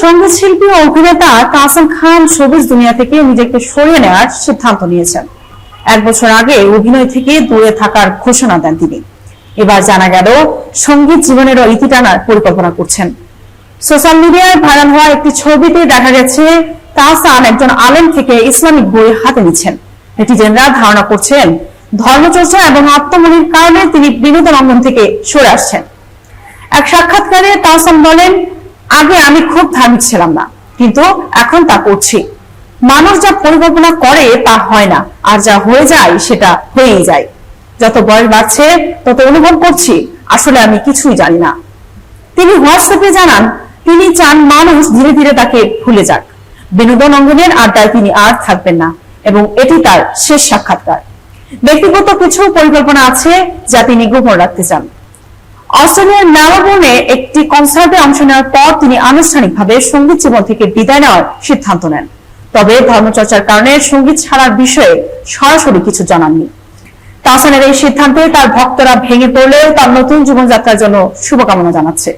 সংগীত শিল্পী ও অভিনেতা কাসম খান শোবিজ দুনিয়া থেকে নিজেকে সরিয়ে নেওয়ার সিদ্ধান্ত নিয়েছেন। এক বছর আগে অভিনয় থেকে দূরে থাকার ঘোষণা দেন তিনি। এবার জানা গেল, সংগীত জীবনেরও ইতি টানার পরিকল্পনা করছেন। সোশ্যাল মিডিয়ায় ভাইরাল হওয়া একটি ছবিতে দেখা গেছে, তাহসান একজন আলেম থেকে ইসলামিক বই হাতে নিচ্ছেন। নেটিজেনরা ধারণা করছেন, ধর্মচর্চা এবং আত্মমনির কারণে তিনি বিনোদন অঙ্গন থেকে সরে আসছেন। এক সাক্ষাৎকারে তাহসান বলেন আগে আমি খুব ধার্মিক ছিলাম না, কিন্তু এখন তা করছি। মানুষ যা পরিকল্পনা করে তা হয় না, আর যা হয়ে যায় সেটা হয়েই যায়। যত বয়স বাড়ছে, তত অনুভব করছি, আসলে আমি কিছুই জানি না। তিনি হোয়াটসঅ্যাপে জানান, তিনি চান মানুষ ধীরে ধীরে তাকে ভুলে যাক। বিনোদন অঙ্গনের আড্ডায় তিনি আর থাকবেন না, এবং এটি তার শেষ সাক্ষাৎকার। ব্যক্তিগত কিছু পরিকল্পনা আছে যা তিনি গোপন রাখতে চান। অস্ট্রেলিয়ার মেলবোর্নে একটি কনসার্টে অংশ নেওয়ার পর তিনি আনুষ্ঠানিকভাবে সংগীত জীবন থেকে বিদায় নেওয়ার সিদ্ধান্ত নেন। তবে ধর্মচর্চার কারণে সংগীত ছাড়ার বিষয়ে সরাসরি কিছু জানাননি। তাহসানের এই সিদ্ধান্তে তার ভক্তরা ভেঙে পড়লেও তার নতুন জীবনযাত্রার জন্য শুভকামনা জানাচ্ছে।